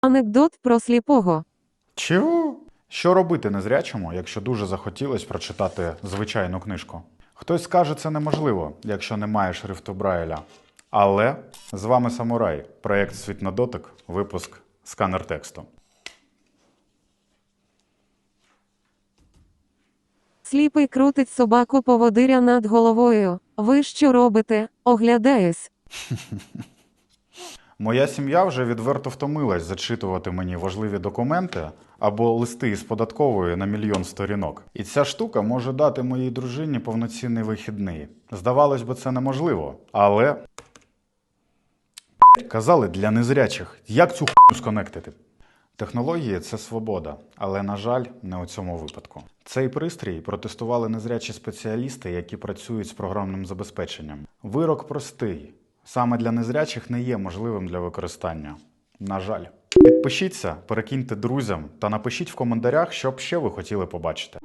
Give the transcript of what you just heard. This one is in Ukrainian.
Анекдот про сліпого. Чого? Що робити незрячому, якщо дуже захотілось прочитати звичайну книжку? Хтось скаже, це неможливо, якщо немає шрифту Брайля. Але з вами Самурай, проєкт Світ на дотик, випуск сканер тексту. Сліпий крутить собаку поводиря над головою. Ви що робите? Оглядаюсь. Моя сім'я вже відверто втомилась зачитувати мені важливі документи або листи із податкової на мільйон сторінок. І ця штука може дати моїй дружині повноцінний вихідний. Здавалось би, це неможливо, але казали для незрячих, як цю хуйню сконектити. Технології це свобода, але, на жаль, не у цьому випадку. Цей пристрій протестували незрячі спеціалісти, які працюють з програмним забезпеченням. Вирок простий. Саме для незрячих не є можливим для використання. На жаль. Підпишіться, перекиньте друзям та напишіть в коментарях, що б ще ви хотіли побачити.